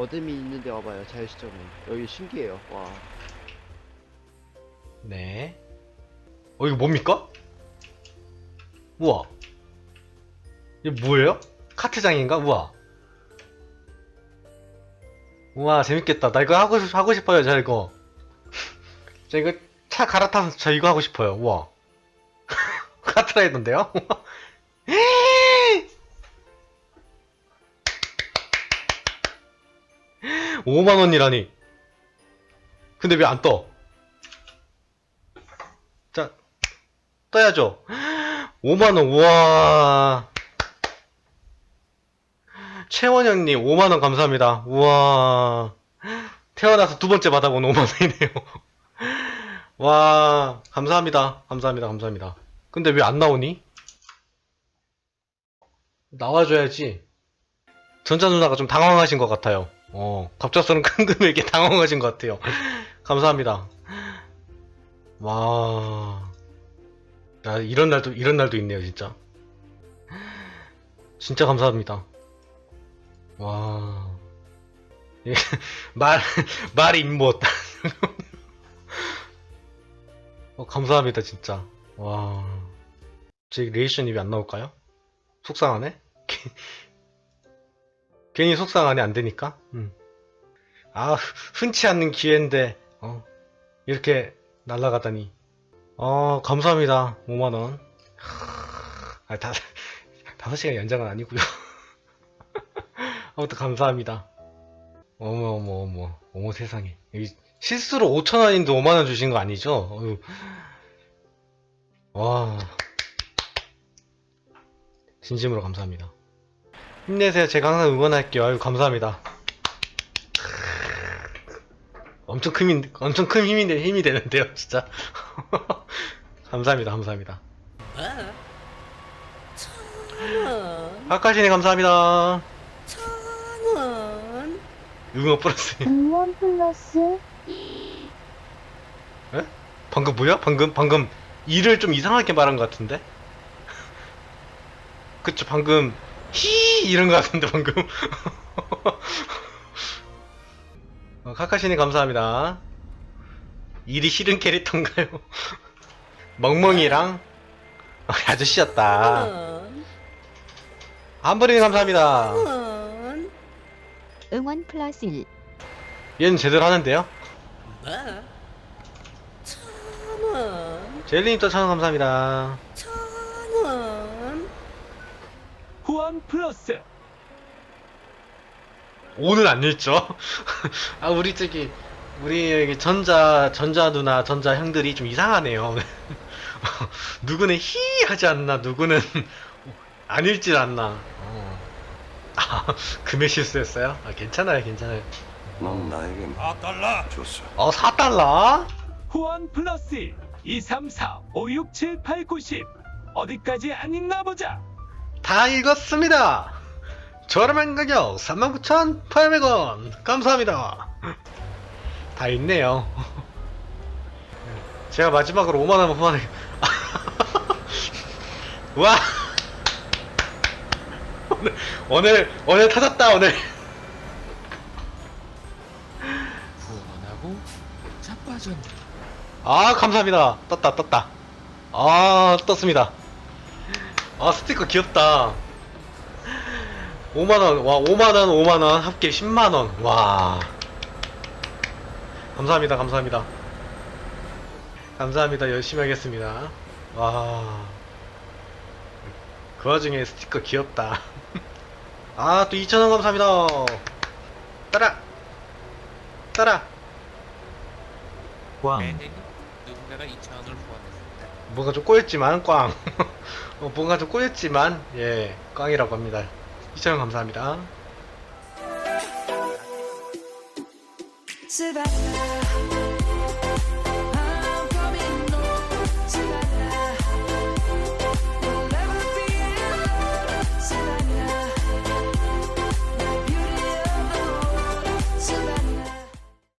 어둠이 있는데 와봐요 자유시점은 여기 신기해요 와 네. 어, 이거 뭡니까? 우와. 이게 뭐예요? 카트장인가? 우와. 우와, 재밌겠다. 나 이거 하고, 싶- 하고 싶어요, 저 이거. 저 이거 차 갈아타서 저 이거 하고 싶어요. 우와. 카트라이더인데요? 5만원이라니. 근데 왜 안 떠? 자, 떠야죠. 5만원, 우와. 최원영님, 5만원 감사합니다. 우와. 태어나서 두 번째 받아본 5만원이네요. 와, 감사합니다. 감사합니다. 감사합니다. 근데 왜 안 나오니? 나와줘야지. 전자 누나가 좀 당황하신 것 같아요. 어, 갑작스러운 큰 금액에 당황하신 것 같아요. 감사합니다. 와. 야, 이런 날도, 이런 날도 있네요, 진짜. 진짜 감사합니다. 와. 예, 말, 말이 못. 어, 감사합니다, 진짜. 와. 제 리액션이 왜안 나올까요? 속상하네? 괜히 속상하네, 안 되니까? 음. 아, 흔치 않는 기회인데, 어, 이렇게 날아가다니. 어, 감사합니다. 5만 원. 아, 다, 5시간 연장은 아니고요 아무튼 감사합니다. 어머, 어머, 어머, 어머 세상에. 실수로 5천 원인데 5만 원 주신 거 아니죠? 어휴. 와. 진심으로 감사합니다. 힘내세요. 제가 항상 응원할게요. 아유, 감사합니다. 엄청 큰 힘, 엄청 큰 힘이, 되- 힘이 되는데요, 진짜. 감사합니다, 감사합니다. 아까시네 감사합니다. 천원 응원 플러스. 응원 플러스 방금 뭐야? 방금, 방금, 일을 좀 이상하게 말한 것 같은데? 그쵸, 방금, 히! 이런 것 같은데, 방금. 어, 카카시님 감사합니다. 일이 싫은 캐릭터인가요? 멍멍이랑, 어, 아저씨였다. 원 한번님 감사합니다. 원 응원 플러스 1 얘는 제대로 하는데요? 뭐? 천원 젤리님 또 천원 감사합니다. 후원 플러스 오늘 안 읽죠? 아 우리 저기 우리 여기 전자 전자 누나 전자 형들이 좀 이상하네요. 누구는 히 하지 않나 누구는 안 읽질 않나. 어. 아 금액 실수했어요? 아 괜찮아요 괜찮아요. 넌 나에게 4달러 줬어. 어 4달러? 후원 플러스 1 234 567 890 어디까지 안 읽나 보자 다 읽었습니다. 저렴한 가격 39,800원 감사합니다. 다 읽네요. 제가 마지막으로 5만 원 후원해. 와 오늘 오늘 오늘 타졌다 오늘. 후원하고 자빠졌네. 아 감사합니다. 떴다 떴다. 아 떴습니다. 아 스티커 귀엽다. 5만원 와 5만원 5만원 합계 10만원. 와. 감사합니다 감사합니다. 감사합니다. 열심히 하겠습니다. 와그 와중에 스티커 귀엽다. 아 또 2천원 감사합니다. 따라. 따라. 왕 매대니 누군가가 2천원을 후원했습니다. 뭔가 좀 꼬였지만 꽝. 어, 뭔가 좀 꼬였지만 예 꽝이라고 합니다. 2천원 감사합니다